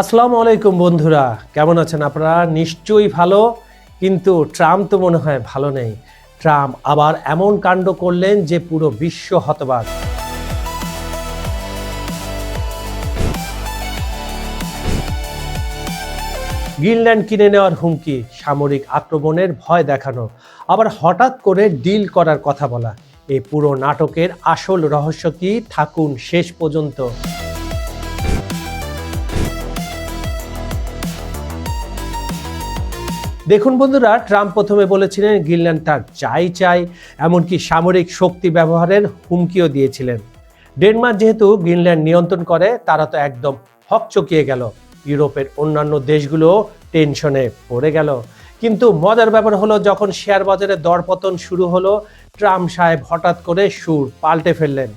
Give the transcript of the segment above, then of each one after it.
আসসালামু আলাইকুম বন্ধুরা, কেমন আছেন আপনারা? নিশ্চয়ই ভালো, কিন্তু ট্রাম্প তো মনে হয় ভালো নেই। ট্রাম্প আবার এমন কাণ্ড করলেন যে পুরো বিশ্ব হতবাক। গ্রিনল্যান্ড কিনে নেওয়ার হুমকি, সামরিক আক্রমণের ভয় দেখানো, আবার হঠাৎ করে ডিল করার কথা বলা। এই পুরো নাটকের আসল রহস্য কি? থাকুন শেষ পর্যন্ত। দেখুন বন্ধুরা, ট্রাম্প প্রথমে বলেছিলেন গ্রিনল্যান্ড তার চাই চাই। এমনকি সামরিক শক্তি ব্যবহারের হুমকিও দিয়েছিলেন। ডেনমার্ক যেহেতু গ্রিনল্যান্ড নিয়ন্ত্রণ করে, তারা তো একদম হকচকিয়ে গেল। ইউরোপের অন্যান্য দেশগুলো টেনশনে পড়ে গেল। কিন্তু মজার ব্যাপার হলো, যখন শেয়ার বাজারে দরপতন শুরু হলো, ট্রাম্প সাহেব হঠাৎ করে সুর পাল্টে ফেললেন।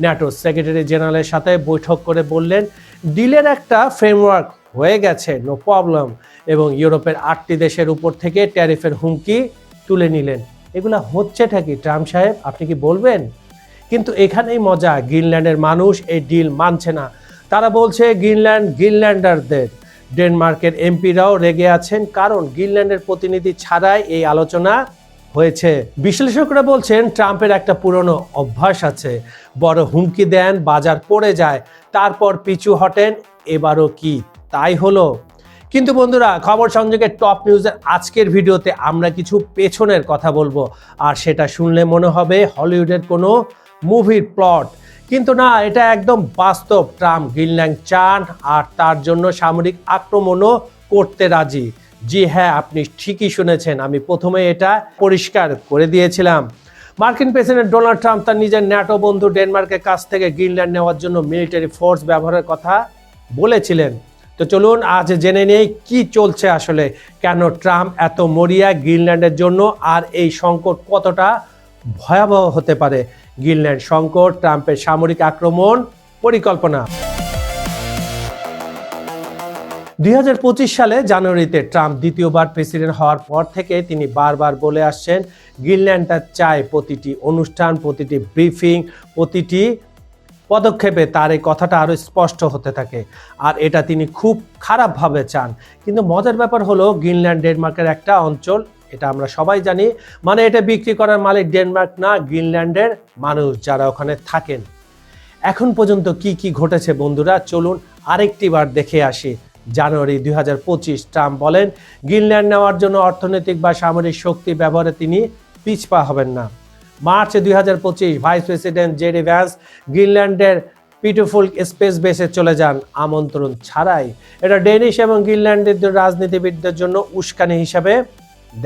ন্যাটো সেক্রেটারি জেনারেলের সাথে বৈঠক করে বললেন, ডিলের একটা ফ্রেমওয়ার্ক হয়ে গেছে নো প্রবলেম এবং ইউরোপের আটটি দেশের উপর থেকে ট্যারিফের হুমকি তুলে নিলেন। এগুলা হচ্ছেটা কি? ট্রাম্প সাহেব, আপনি কি বলবেন? কিন্তু এখানেই মজা, গ্রিনল্যান্ডের মানুষ এই ডিল মানছে না। তারা বলছে, গ্রিনল্যান্ড গ্রিনল্যান্ডারদের। ডেনমার্কের এমপিরাও রেগে আছেন, কারণ গ্রিনল্যান্ডের প্রতিনিধি ছাড়াই এই আলোচনা হয়েছে। বিশ্লেষকরা বলছেন, ট্রাম্পের একটা পুরনো অভ্যাস আছে। বড় হুমকি দেন, বাজার পড়ে যায়। তারপর পিছু হটেন, এবারও কি? তাই হলো। কিন্তু বন্ধুরা, খবর সংযোগের টপ নিউজের আজকের ভিডিওতে আমরা কিছু পেছনের কথা বলব। আর সেটা শুনলে মনে হবে হলিউডের কোনো মুভির প্লট। কিন্তু না, এটা একদম বাস্তব। ট্রাম্প গ্রিনল্যান্ড চান আর তার জন্য সামরিক আক্রমণও করতে রাজি। জি হ্যাঁ আপনি ঠিকই শুনেছেন। আমি প্রথমে এটা পরিষ্কার করে দিয়েছিলাম। মার্কিন প্রেসিডেন্ট ডোনাল্ড ট্রাম্প তার নিজের ন্যাটো বন্ধু ডেনমার্কের কাছ থেকে গ্রিনল্যান্ড নেওয়ার জন্য মিলিটারি ফোর্স ব্যবহারের কথা বলেছিলেন। তো চলুন আজ জেনে নেই কি চলছে আসলে, কেন ট্রাম্প এত মরিয়া গ্রিনল্যান্ডের জন্য আর এই সংকট কতটা ভয়াবহ হতে পারে? গ্রিনল্যান্ড সংকট, ট্রাম্পের সামরিক আক্রমণ, পরিকল্পনা। দুই হাজার পঁচিশ সালে জানুয়ারিতে ট্রাম্প দ্বিতীয়বার প্রেসিডেন্ট হওয়ার পর থেকে তিনি বারবার বলে আসছেন গ্রিনল্যান্ড তার চায় প্রতিটি অনুষ্ঠান, প্রতিটি ব্রিফিং, প্রতিটি পদক্ষেপে তার এই কথাটা আরও স্পষ্ট হতে থাকে। আর এটা তিনি খুব খারাপভাবে চান। কিন্তু মজার ব্যাপার হলো, গ্রিনল্যান্ড, ডেনমার্কের একটা অঞ্চল, এটা আমরা সবাই জানি মানে এটা বিক্রি করার মালিক ডেনমার্ক না, গ্রিনল্যান্ডের মানুষ যারা ওখানে থাকেন। এখন পর্যন্ত কি কি ঘটেছে বন্ধুরা? চলুন আরেকটি বার দেখে আসি। জানুয়ারি দুই হাজার পঁচিশ, ট্রাম্প বলেন, গ্রিনল্যান্ড নেওয়ার জন্য অর্থনৈতিক বা সামরিক শক্তি ব্যবহারে তিনি পিছপা হবেন না। মার্চ দুই হাজার পঁচিশ ভাইস প্রেসিডেন্ট জেডি ভ্যান্স গ্রিনল্যান্ডের পিটুফুল স্পেস বেসে চলে যান আমন্ত্রণ ছাড়াই। এটা ডেনিশ এবং গ্রিনল্যান্ডের রাজনীতিবিদদের জন্য উস্কানি হিসাবে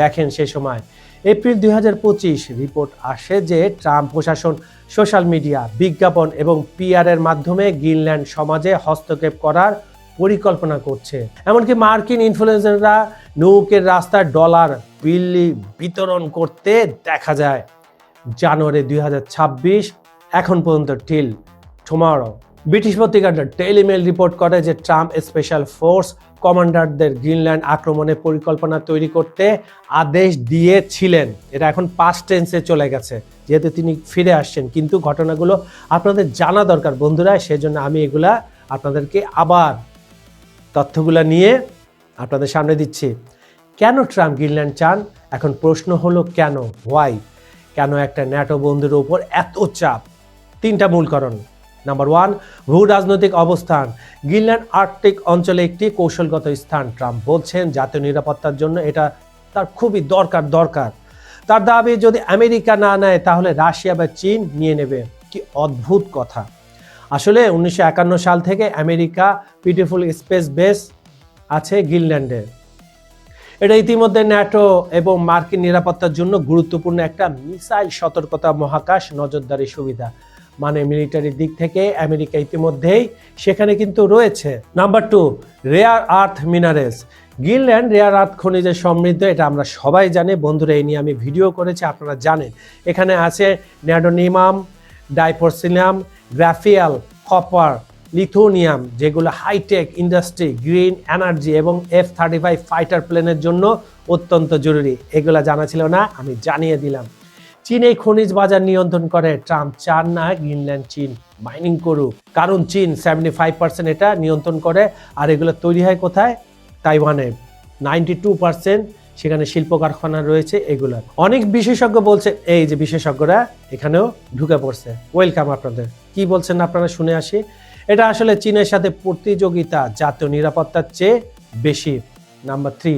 দেখেন সে সময়। এপ্রিল দু হাজার পঁচিশ রিপোর্ট আসে যে ট্রাম্প প্রশাসন, সোশ্যাল মিডিয়া, বিজ্ঞাপন এবং পিআরের মাধ্যমে গ্রিনল্যান্ড সমাজে হস্তক্ষেপ করার পরিকল্পনা করছে। এমনকি মার্কিন ইনফ্লুয়েন্সাররা নৌকের রাস্তায় ডলার বিল্লি বিতরণ করতে দেখা যায়। জানুয়ারি দুই হাজার ছাব্বিশ, এখন পর্যন্ত টিল টুমারো ব্রিটিশ পত্রিকা টেলিমেল রিপোর্ট করে যে ট্রাম্প স্পেশাল ফোর্স কমান্ডারদের গ্রিনল্যান্ড আক্রমণের পরিকল্পনা তৈরি করতে আদেশ দিয়েছিলেন। এটা এখন পাস্ট টেন্সে চলে গেছে, যেহেতু তিনি ফিরে আসছেন। কিন্তু ঘটনাগুলো আপনাদের জানা দরকার বন্ধুরা, সেজন্য আমি এগুলা আপনাদেরকে আবার তথ্যগুলো নিয়ে আপনাদের সামনে দিচ্ছি। কেন ট্রাম্প গ্রিনল্যান্ড চান? এখন প্রশ্ন হলো কেন? হোয়াই কেন একটা ন্যাটো বন্ধুর উপর এত চাপ? তিনটা মূল কারণ। নাম্বার ওয়ান, ভূ রাজনৈতিক অবস্থান। গ্রিনল্যান্ড আর্কটিক অঞ্চলে একটি কৌশলগত স্থান, ট্রাম্প বলছেন, জাতীয় নিরাপত্তার জন্য এটা তার খুবই দরকার দরকার। তার দাবি, যদি আমেরিকা না নেয়, তাহলে রাশিয়া বা চীন নিয়ে নেবে। কি অদ্ভুত কথা। আসলে উনিশশো একান্ন সাল থেকে আমেরিকা পিউটিফুল স্পেস বেস আছে গ্রিনল্যান্ডে এটা ইতিমধ্যে ন্যাটো এবং মার্কিন নিরাপত্তার জন্য গুরুত্বপূর্ণ একটা মিসাইল সতর্কতা মহাকাশ নজরদারি সুবিধা। মানে মিলিটারির দিক থেকে আমেরিকা ইতিমধ্যেই সেখানে কিন্তু রয়েছে। Number two rare earth minerals Greenland rare earth খনিজে সমৃদ্ধ, এটা আমরা সবাই জানি। বন্ধুরা, এই নিয়ে আমি ভিডিও করেছি, আপনারা জানেন। এখানে আছে ন্যাডোনিমাম, ডাইপোর্সিলাম, গ্রাফিয়াল, কপার। লিথোনিয়াম, যেগুলো high tech industry green energy এবং এফ থার্টি ফাইভ ফাইটার প্লেনের জন্য অত্যন্ত জরুরি। এগুলো জানা ছিল না, আমি জানিয়ে দিলাম। চীনে খনিজ বাজার নিয়ন্ত্রণ করে, ট্রাম্প চান না গ্রিনল্যান্ড চীন মাইনিং করুক। কারণ চীন সেভেন্টি ফাইভ পার্সেন্ট এটা নিয়ন্ত্রণ করে, আর এগুলো তৈরি হয় কোথায়? তাইওয়ানে। নাইনটি টু পার্সেন্ট সেখানে শিল্প কারখানা রয়েছে এগুলো অনেক বিশেষজ্ঞ বলছে, এই যে বিশেষজ্ঞরা এখানেও ঢুকে পড়ছে। ওয়েলকাম আপনাদের। কি বলছেন আপনারা শুনে আসি? এটা আসলে চীনের সাথে প্রতিযোগিতা, জাতীয় নিরাপত্তার চেয়ে বেশি। নাম্বার থ্রি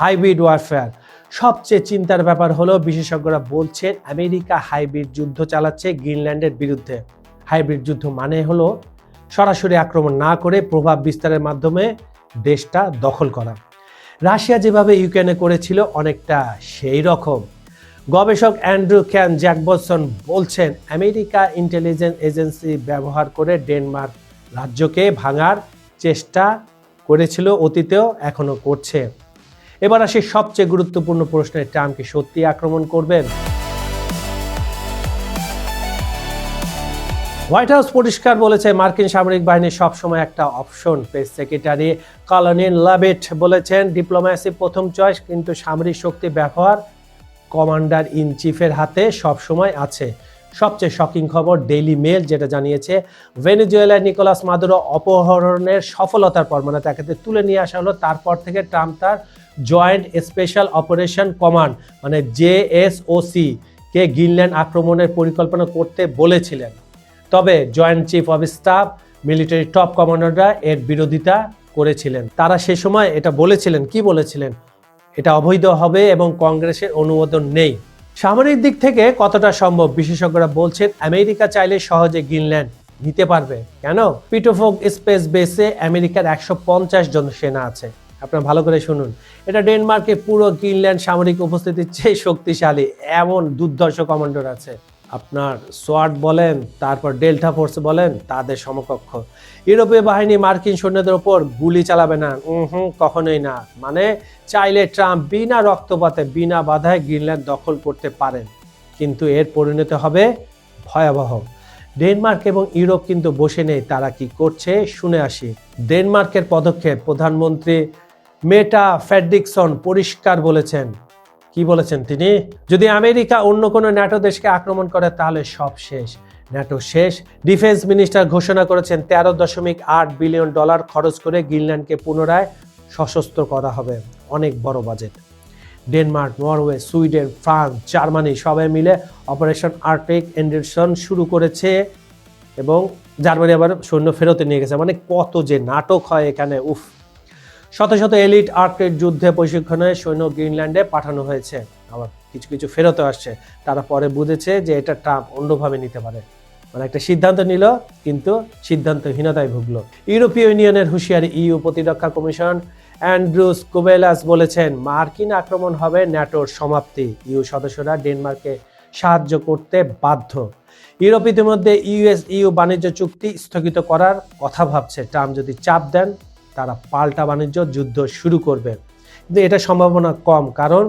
হাইব্রিড ওয়ারফেয়ার সবচেয়ে চিন্তার ব্যাপার হলো বিশেষজ্ঞরা বলছেন আমেরিকা হাইব্রিড যুদ্ধ চালাচ্ছে গ্রিনল্যান্ডের বিরুদ্ধে। হাইব্রিড যুদ্ধ মানে হলো সরাসরি আক্রমণ না করে প্রভাব বিস্তারের মাধ্যমে দেশটা দখল করা। রাশিয়া যেভাবে ইউক্রেনে করেছিল অনেকটা সেই রকম। গবেষক অ্যান্ড্রু ক্যান জ্যাকবসন বলছেন, আমেরিকা ইন্টেলিজেন্স এজেন্সি ব্যবহার করে ডেনমার্ক রাজ্যকে ভাঙার চেষ্টা করেছিল, অতীতেও এখনও করছে। এবার আসি সবচেয়ে গুরুত্বপূর্ণ প্রশ্নে ট্রাম্প কি সত্যি আক্রমণ করবেন? হোয়াইট হাউস পরিষ্কার বলেছে, মার্কিন সামরিক বাহিনী সবসময় একটা option. Press secretary Karoline Leavitt বলেছেন, ডিপ্লোম্যাসি প্রথম চয়েস, কিন্তু সামরিক শক্তি ব্যবহার কমান্ডার ইন চিফের হাতে সবসময় আছে। সবচেয়ে শকিং খবর ডেইলি মেল যেটা জানিয়েছে ভেনেজুয়েলার নিকোলাস মাদুরো অপহরণের সফলতার পর মানে তাকে তুলে নিয়ে আসা হলো, তারপর থেকে ট্রাম্প তার জয়েন্ট স্পেশাল অপারেশন কমান্ড মানে জেএসওসি কে গ্রিনল্যান্ড আক্রমণের পরিকল্পনা করতে বলেছিলেন। তবে joint chief of staff military top কমান্ডাররা এর বিরোধিতা করেছিলেন। তারা সে সময় এটা বলেছিলেন, কি বলেছিলেন? এটা অবৈধ হবে এবং কংগ্রেসের অনুমোদন নেই। সামরিক দিক থেকে কতটা সম্ভব? বিশেষজ্ঞরা বলছেন, আমেরিকা চাইলে সহজে গ্রিনল্যান্ড নিতে পারবে। কেন? পিটোফোক স্পেস বেসে আমেরিকার একশো পঞ্চাশ জন সেনা আছে। আপনারা ভালো করে শুনুন। এটা ডেনমার্কে পুরো গ্রিনল্যান্ড সামরিক উপস্থিতির চেয়ে শক্তিশালী, এমন দুর্ধর্ষ কমান্ডার আছে। আপনার সোয়াট বলেন, তারপর ডেল্টা ফোর্স বলেন, তাদের সমকক্ষ। ইউরোপীয় বাহিনী মার্কিন সৈন্যদের ওপর গুলি চালাবে না। হুম, কখনোই না। মানে চাইলে ট্রাম্প বিনা রক্তপাতে, বিনা বাধায় গ্রিনল্যান্ড দখল করতে পারেন। কিন্তু এর পরিণতি হবে ভয়াবহ। ডেনমার্ক এবং ইউরোপ কিন্তু বসে নেই, তারা কি করছে শুনে আসি। ডেনমার্কের পদক্ষেপ প্রধানমন্ত্রী মেটা ফেডরিকসন পরিষ্কার বলেছেন কি বলেছেন তিনি? যদি আমেরিকা অন্য কোনো ন্যাটো দেশকে আক্রমণ করে, তাহলে সব শেষ। ন্যাটো শেষ। ডিফেন্স মিনিস্টার ঘোষণা করেছেন, তেরো দশমিক আট বিলিয়ন ডলার খরচ করে গ্রিনল্যান্ডকে পুনরায় সশস্ত্র করা হবে। অনেক বড় budget. Denmark, Norway, Sweden, France, Germany সবাই মিলে অপারেশন আর্টিক এন্ডারসন শুরু করেছে এবং জার্মানি আবার সৈন্য ফেরতে নিয়ে গেছে। মানে কত যে নাটক হয় এখানে, উফ। শত শত এলিট আর্টের যুদ্ধে প্রশিক্ষণে সৈন্য গ্রিনল্যান্ডে পাঠানো হয়েছে। আবার কিছু কিছু ফেরতও আসছে। তারা পরে বুঝেছে যে এটা ট্রাম্প অন্যভাবে নিতে পারে। মানে একটা সিদ্ধান্ত নিল, কিন্তু সিদ্ধান্তহীনতায় ভুগল। ইউরোপীয় ইউনিয়নের হুঁশিয়ারি ইউ প্রতিরক্ষা কমিশন অ্যান্ড্রুস কোবেলাস বলেছেন, মার্কিন আক্রমণ হবে ন্যাটোর সমাপ্তি। ইউ সদস্যরা ডেনমার্কে সাহায্য করতে বাধ্য। ইউরোপ ইতিমধ্যে ইউএস ইউ বাণিজ্য চুক্তি স্থগিত করার কথা ভাবছে। ট্রাম্প যদি চাপ দেন তারা পাল্টা বাণিজ্য যুদ্ধ শুরু করবে। কিন্তু এটা সম্ভাবনা কম কারণ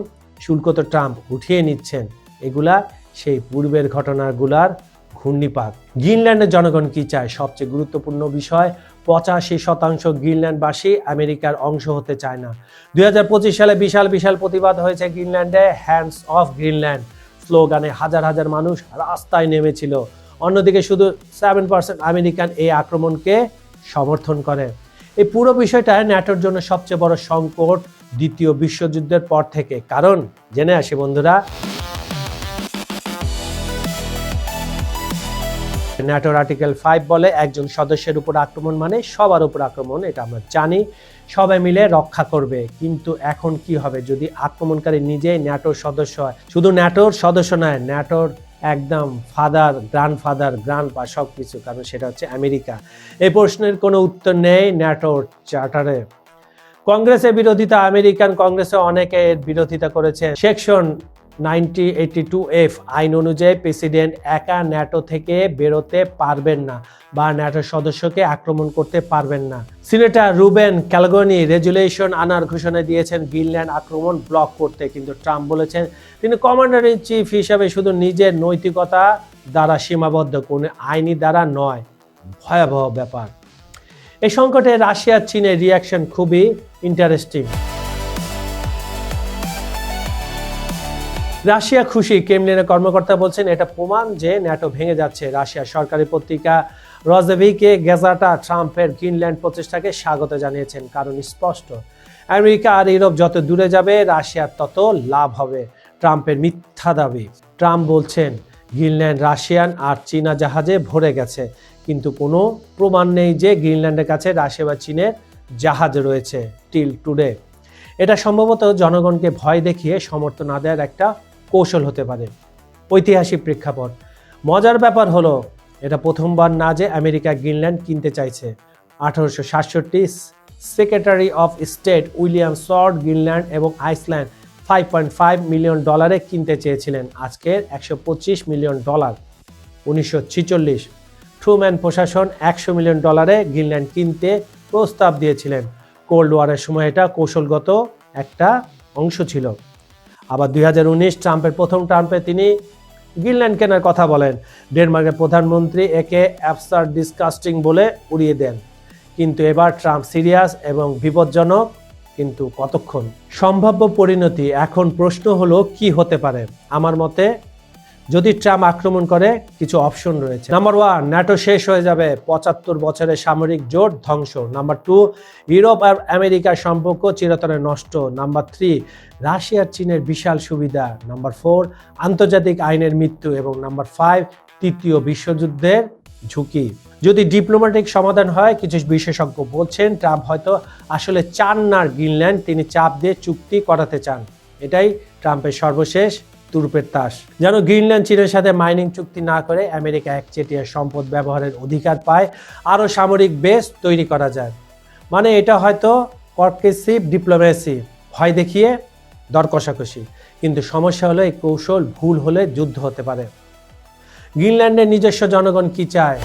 শুল্ক তো ট্রাম্প উঠিয়ে নিচ্ছেন। এগুলা সেই পূর্বের ঘটনাগুলার ঘূর্ণিপাক গ্রিনল্যান্ডের জনগণ কি চায়? সবচেয়ে গুরুত্বপূর্ণ বিষয়, পঁচাশি শতাংশ গ্রিনল্যান্ডবাসী আমেরিকার অংশ হতে চায় না। দুই হাজার পঁচিশ সালে বিশাল বিশাল প্রতিবাদ হয়েছে গ্রিনল্যান্ডে হ্যান্ডস অফ গ্রিনল্যান্ড স্লোগানে হাজার হাজার মানুষ রাস্তায় নেমেছিল। অন্যদিকে শুধু সেভেন পার্সেন্ট আমেরিকান এই আক্রমণকে সমর্থন করে। এই পুরো বিষয়টা ন্যাটোর জন্য সবচেয়ে বড় সংকট দ্বিতীয় বিশ্বযুদ্ধের পর থেকে। কারণ, জেনে আসি বন্ধুরা, ন্যাটোর আর্টিকেল ফাইভ বলে, একজন সদস্যের উপর আক্রমণ মানে সবার উপর আক্রমণ, এটা আমরা জানি। সবাই মিলে রক্ষা করবে, কিন্তু এখন কি হবে? যদি আক্রমণকারী নিজেই ন্যাটোর সদস্য হয়, শুধু ন্যাটোর সদস্য নয়, ন্যাটোর একদম ফাদার গ্র্যান্ডফাদার গ্র্যান্ড পা সব কিছু কারণ সেটা হচ্ছে আমেরিকা। এই প্রশ্নের কোনো উত্তর নেই ন্যাটোর চার্টারে। কংগ্রেসের বিরোধিতা আমেরিকান কংগ্রেসে অনেকে এর বিরোধিতা করেছে। Section ninety eighty two F আইন অনুযায়ী প্রেসিডেন্ট একা ন্যাটো থেকে বেরোতে পারবেন না বা ন্যাটোর সদস্যকে আক্রমণ করতে পারবেন না। সিনেটর রুবেন ক্যালগনি রেজুলেশন আনার ঘোষণা দিয়েছেন, গ্রিনল্যান্ড আক্রমণ ব্লক করতে। কিন্তু ট্রাম্প বলেছেন, তিনি কমান্ডার ইন চিফ হিসাবে শুধু নিজের নৈতিকতা দ্বারা সীমাবদ্ধ, কোনো আইনি দ্বারা নয়। ভয়াবহ ব্যাপার। এই সংকটে রাশিয়া চীনের রিয়াকশন খুবই ইন্টারেস্টিং রাশিয়া খুশি, ক্রেমলিনের কর্মকর্তা বলছেন, এটা প্রমাণ যে ন্যাটো ভেঙে যাচ্ছে। রাশিয়ার সরকারি পত্রিকা রজেভিকে গেজাটা ট্রাম্পের গ্রিনল্যান্ড প্রচেষ্টাকে স্বাগত জানিয়েছেন, কারণ স্পষ্ট। আমেরিকা আর ইউরোপ যত দূরে যাবে, রাশিয়ার তত লাভ হবে, ট্রাম্পের মিথ্যা দাবি। ট্রাম্প বলছেন, গ্রিনল্যান্ড রাশিয়ান আর চীনা জাহাজে ভরে গেছে। কিন্তু কোনো প্রমাণ নেই যে গ্রিনল্যান্ডের কাছে রাশিয়া বা চীনের জাহাজ রয়েছে, টিল টুডে। এটা সম্ভবত জনগণকে ভয় দেখিয়ে সমর্থন আদায়ের একটা কৌশল হতে পারে। ঐতিহাসিক প্রেক্ষাপট। মজার ব্যাপার হলো, এটা প্রথমবার না যে আমেরিকা গ্রিনল্যান্ড কিনতে চাইছে। আঠারোশো সাতষট্টি secretary of state William Seward Greenland এবং Iceland five point five million ডলারে কিনতে চেয়েছিলেন। আজকের একশো পঁচিশ মিলিয়ন ডলার। উনিশশো ছিচল্লিশ ট্রুম্যান প্রশাসন একশো মিলিয়ন ডলারে গ্রিনল্যান্ড কিনতে প্রস্তাব দিয়েছিলেন। কোল্ড ওয়ারের সময় এটা কৌশলগত একটা অংশ ছিল। আবার দু হাজার উনিশ ট্রাম্পের প্রথম ট্রাম্পে তিনি গ্রিনল্যান্ড কেনার কথা বলেন। ডেনমার্কের প্রধানমন্ত্রী একে অ্যাপসার ডিসকাস্টিং বলে উড়িয়ে দেন। কিন্তু এবার ট্রাম্প সিরিয়াস এবং বিপজ্জনক, কিন্তু কতক্ষণ? সম্ভাব্য পরিণতি, এখন প্রশ্ন হলো, কি হতে পারে? আমার মতে যদি ট্রাম্প আক্রমণ করে, কিছু অপশন রয়েছে। নাম্বার ওয়ান ন্যাটো শেষ হয়ে যাবে। পঁচাত্তর বছরের সামরিক জোট ধ্বংস। নাম্বার টু ইউরোপ আর আমেরিকার সম্পর্ক চিরতরে নষ্ট। নাম্বার থ্রি রাশিয়ার চীনের বিশাল সুবিধা। নাম্বার ফোর আন্তর্জাতিক আইনের মৃত্যু। এবং নাম্বার ফাইভ তৃতীয় বিশ্বযুদ্ধের ঝুঁকি। যদি ডিপ্লোম্যাটিক সমাধান হয়, কিছু বিশেষজ্ঞ বলছেন, ট্রাম্প হয়তো আসলে চান না গ্রিনল্যান্ড। তিনি চাপ দিয়ে চুক্তি করাতে চান। এটাই ট্রাম্পের সর্বশেষ তুরুপের তাস। যেন গ্রিনল্যান্ড, চীনের সাথে মাইনিং চুক্তি না করে আমেরিকা একচেটিয়া সম্পদ ব্যবহারের অধিকার পায়, আরও সামরিক বেস তৈরি করা যায়। মানে এটা হয়তো কর্কেসিভ ডিপ্লোমেসি, ভয় দেখিয়ে দর কষাকষি। কিন্তু সমস্যা হলো এই কৌশল ভুল হলে যুদ্ধ হতে পারে। গ্রিনল্যান্ডের নিজস্ব জনগণ কি চায়?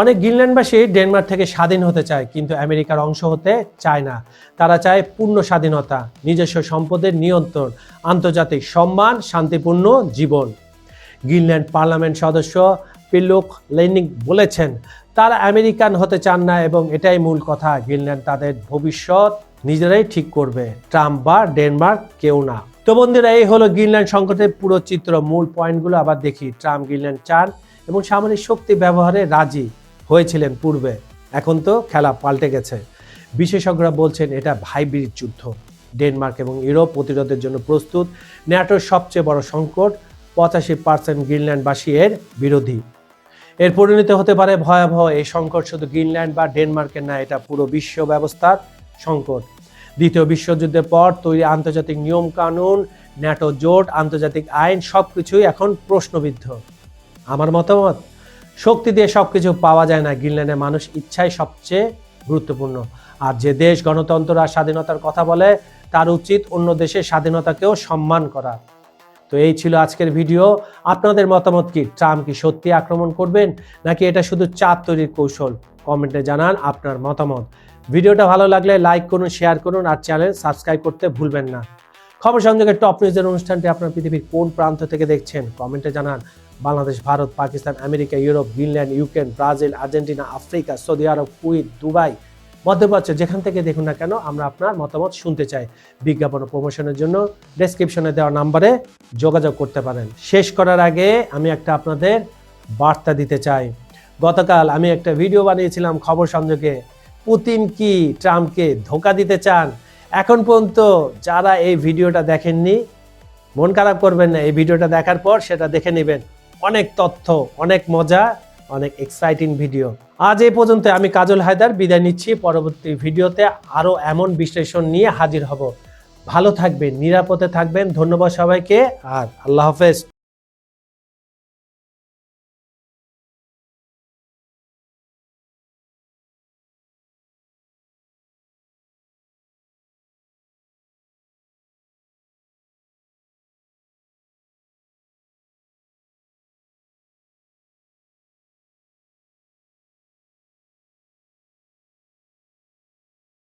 অনেক গ্রিনল্যান্ডবাসী ডেনমার্ক থেকে স্বাধীন হতে চায়, কিন্তু আমেরিকার অংশ হতে চায় না। তারা চায় পূর্ণ স্বাধীনতা, নিজস্ব সম্পদের নিয়ন্ত্রণ, আন্তর্জাতিক সম্মান, শান্তিপূর্ণ জীবন। গ্রিনল্যান্ড পার্লামেন্ট সদস্য পিলুক লেনিক বলেছেন, তারা আমেরিকান হতে চান না এবং এটাই মূল কথা। গ্রিনল্যান্ড তাদের ভবিষ্যৎ নিজেরাই ঠিক করবে, ট্রাম্প বা ডেনমার্ক কেউ না। তো বন্ধুরা, এই হলো গ্রিনল্যান্ড সংকটের পুরো চিত্র। মূল পয়েন্টগুলো আবার দেখি। ট্রাম্প গ্রিনল্যান্ড চান এবং সামরিক শক্তি ব্যবহারে রাজি। হয়েছিলেন পূর্বে। এখন তো খেলা পাল্টে গেছে। বিশেষজ্ঞরা বলছেন এটা ভাইব্রিড যুদ্ধ। ডেনমার্ক এবং ইউরোপ প্রতিরোধের জন্য প্রস্তুত। ন্যাটোর সবচেয়ে বড় সংকট পঁচাশি পার্সেন্ট গ্রিনল্যান্ডবাসী এর বিরোধী। এর পরিণত হতে পারে ভয়াবহ এই সংকট। শুধু গ্রিনল্যান্ড বা ডেনমার্কের না, এটা পুরো বিশ্ব ব্যবস্থার সংকট। দ্বিতীয় বিশ্বযুদ্ধের পর তৈরি আন্তর্জাতিক নিয়ম কানুন ন্যাটো জোট, আন্তর্জাতিক আইন সব কিছুই এখন প্রশ্নবিদ্ধ। আমার মতামত? শক্তি দিয়ে সব কিছু পাওয়া যায় না। গ্রিনল্যান্ডের মানুষ ইচ্ছাই সবচেয়ে গুরুত্বপূর্ণ। আর যে দেশ গণতন্ত্র আর স্বাধীনতার কথা বলে, তার উচিত অন্য দেশের স্বাধীনতাকেও সম্মান করা। তো এই ছিল আজকের ভিডিও। আপনাদের মতামত কি? ট্রাম্প কি সত্যি আক্রমণ করবেন, নাকি এটা শুধু চাপ তৈরির কৌশল? কমেন্টে জানান আপনার মতামত। ভিডিওটা ভালো লাগলে লাইক করুন, শেয়ার করুন, আর চ্যানেল সাবস্ক্রাইব করতে ভুলবেন না। খবর সংযোগের টপ নিউজের অনুষ্ঠানটি আপনার পৃথিবীর কোন প্রান্ত থেকে দেখছেন, কমেন্টে জানান। Bangladesh, Bharat, Pakistan, America, Europe, Greenland Ukraine Brazil, Argentina, Africa, Saudi Arab Kuwait Dubai, মধ্যপ্রাচ্য, যেখান থেকে দেখুন না কেন আমরা আপনার মতামত শুনতে চাই। বিজ্ঞাপন ও প্রমোশনের জন্য ডেসক্রিপশনে দেওয়া নাম্বারে যোগাযোগ করতে পারেন। শেষ করার আগে আমি একটা আপনাদের বার্তা দিতে চাই। গতকাল আমি একটা ভিডিও বানিয়েছিলাম খবর সংযোগে। পুতিন কি ট্রাম্পকে ধোকা দিতে চান? এখন পর্যন্ত যারা এই ভিডিওটা দেখেননি, মন খারাপ করবেন না। এই ভিডিওটা দেখার পর সেটা দেখে নেবেন। অনেক তথ্য, অনেক মজা, অনেক এক্সাইটিং ভিডিও আজ এই পর্যন্ত আমি কাজল হায়দার বিদায় নিচ্ছি। পরবর্তী ভিডিওতে আরও এমন বিশ্লেষণ নিয়ে হাজির হব। ভালো থাকবেন, নিরাপদে থাকবেন। ধন্যবাদ সবাইকে আর আল্লাহ হাফেজ।